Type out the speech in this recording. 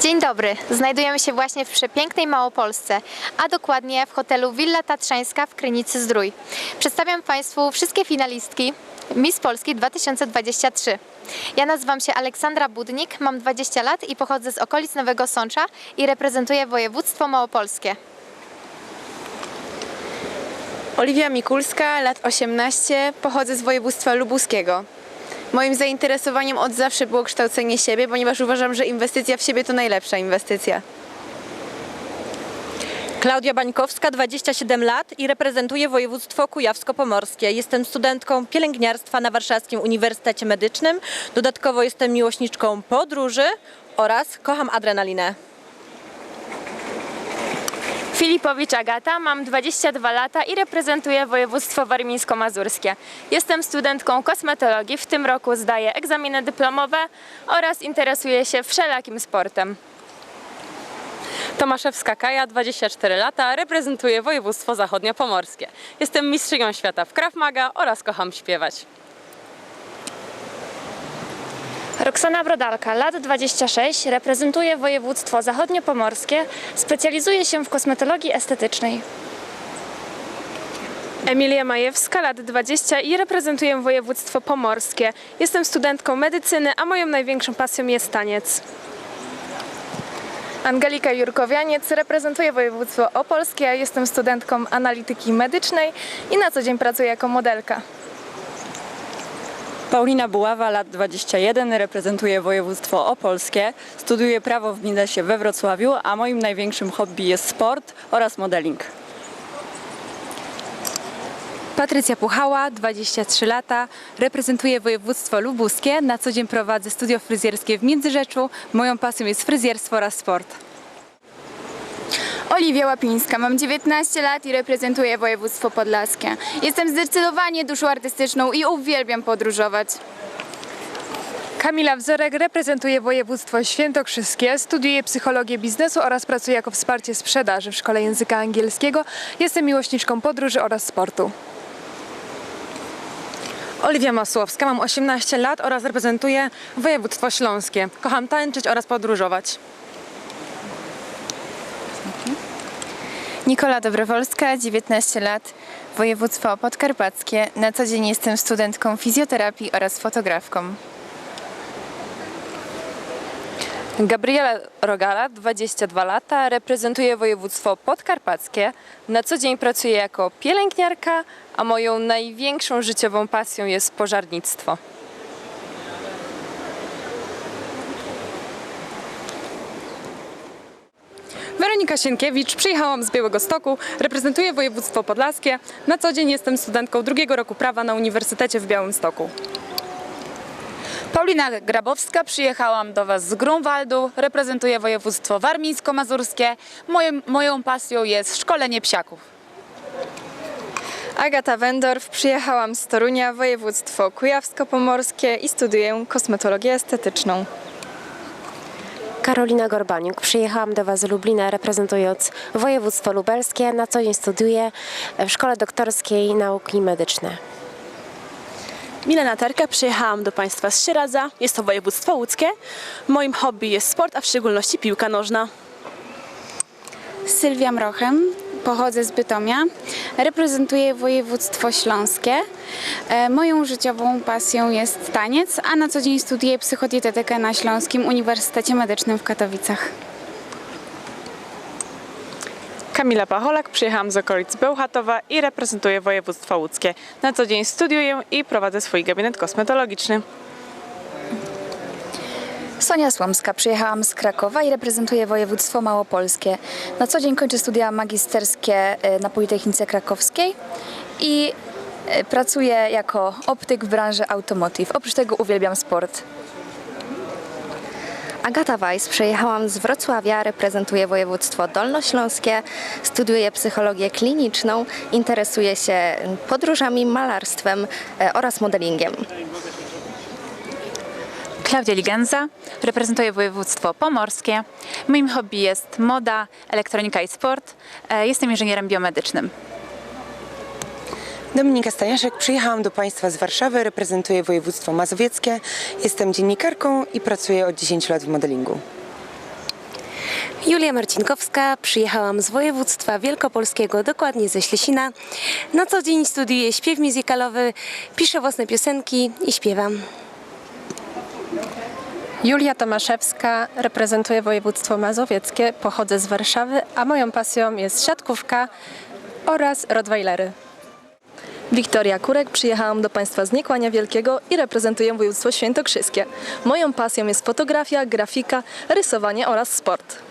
Dzień dobry. Znajdujemy się właśnie w przepięknej Małopolsce, a dokładnie w hotelu Villa Tatrzańska w Krynicy Zdrój. Przedstawiam Państwu wszystkie finalistki Miss Polski 2023. Ja nazywam się Aleksandra Budnik, mam 20 lat i pochodzę z okolic Nowego Sącza i reprezentuję województwo małopolskie. Oliwia Mikulska, lat 18, pochodzę z województwa lubuskiego. Moim zainteresowaniem od zawsze było kształcenie siebie, ponieważ uważam, że inwestycja w siebie to najlepsza inwestycja. Klaudia Bańkowska, 27 lat i reprezentuję województwo kujawsko-pomorskie. Jestem studentką pielęgniarstwa na Warszawskim Uniwersytecie Medycznym. Dodatkowo jestem miłośniczką podróży oraz kocham adrenalinę. Filipowicz Agata, mam 22 lata i reprezentuję województwo warmińsko-mazurskie. Jestem studentką kosmetologii, w tym roku zdaję egzaminy dyplomowe oraz interesuję się wszelakim sportem. Tomaszewska Kaja, 24 lata, reprezentuję województwo zachodniopomorskie. Jestem mistrzynią świata w Krav Maga oraz kocham śpiewać. Roxana Brodalka, lat 26, reprezentuje województwo zachodniopomorskie, specjalizuje się w kosmetologii estetycznej. Emilia Majewska, lat 20 i reprezentuję województwo pomorskie. Jestem studentką medycyny, a moją największą pasją jest taniec. Angelika Jurkowianiec reprezentuje województwo opolskie, jestem studentką analityki medycznej i na co dzień pracuję jako modelka. Paulina Buława, lat 21, reprezentuje województwo opolskie. Studiuję prawo w biznesie we Wrocławiu, a moim największym hobby jest sport oraz modeling. Patrycja Puchała, 23 lata, reprezentuję województwo lubuskie. Na co dzień prowadzę studio fryzjerskie w Międzyrzeczu. Moją pasją jest fryzjerstwo oraz sport. Oliwia Łapińska, mam 19 lat i reprezentuję województwo podlaskie. Jestem zdecydowanie duszą artystyczną i uwielbiam podróżować. Kamila Wzorek reprezentuje województwo świętokrzyskie, studiuje psychologię biznesu oraz pracuje jako wsparcie sprzedaży w szkole języka angielskiego. Jestem miłośniczką podróży oraz sportu. Oliwia Masłowska, mam 18 lat oraz reprezentuję województwo śląskie. Kocham tańczyć oraz podróżować. Nikola Dobrowolska, 19 lat, województwo podkarpackie. Na co dzień jestem studentką fizjoterapii oraz fotografką. Gabriela Rogala, 22 lata, reprezentuję województwo podkarpackie. Na co dzień pracuję jako pielęgniarka, a moją największą życiową pasją jest pożarnictwo. Weronika Sienkiewicz, przyjechałam z Białego Stoku, reprezentuję województwo podlaskie. Na co dzień jestem studentką drugiego roku prawa na Uniwersytecie w Białymstoku. Paulina Grabowska, przyjechałam do Was z Grunwaldu, reprezentuję województwo warmińsko-mazurskie. Moją, moją pasją jest szkolenie psiaków. Agata Wendorf, przyjechałam z Torunia, województwo kujawsko-pomorskie i studiuję kosmetologię estetyczną. Karolina Gorbaniuk. Przyjechałam do Was z Lublina reprezentując województwo lubelskie. Na co dzień studiuję w Szkole Doktorskiej Nauki Medyczne. Milena Terka, przyjechałam do Państwa z Sieradza. Jest to województwo łódzkie. Moim hobby jest sport, a w szczególności piłka nożna. Sylwia Mrochem, pochodzę z Bytomia, reprezentuję województwo śląskie. E, Moją życiową pasją jest taniec, a na co dzień studiuję psychodietetykę na Śląskim Uniwersytecie Medycznym w Katowicach. Kamila Pacholak, przyjechałam z okolic Bełchatowa i reprezentuję województwo łódzkie. Na co dzień studiuję i prowadzę swój gabinet kosmetologiczny. Sonia Słomska, przyjechałam z Krakowa i reprezentuję województwo małopolskie. Na co dzień kończę studia magisterskie e, na Politechnice Krakowskiej i e, pracuję jako optyk w branży automotive. Oprócz tego uwielbiam sport. Agata Weiss, przyjechałam z Wrocławia, reprezentuję województwo dolnośląskie, studiuję psychologię kliniczną, interesuję się podróżami, malarstwem e, oraz modelingiem. Klaudia Ligenza, reprezentuję województwo pomorskie. Moim hobby jest moda, elektronika i sport. E, Jestem inżynierem biomedycznym. Dominika Staniaszek, przyjechałam do Państwa z Warszawy, reprezentuję województwo mazowieckie. Jestem dziennikarką i pracuję od 10 lat w modelingu. Julia Marcinkowska, przyjechałam z województwa wielkopolskiego, dokładnie ze Ślesina. Na co dzień studiuję śpiew muzykalowy, piszę własne piosenki i śpiewam. Julia Tomaszewska, reprezentuję województwo mazowieckie, pochodzę z Warszawy, a moją pasją jest siatkówka oraz rottweilery. Wiktoria Kurek, przyjechałam do Państwa z Niekłania Wielkiego i reprezentuję województwo świętokrzyskie. Moją pasją jest fotografia, grafika, rysowanie oraz sport.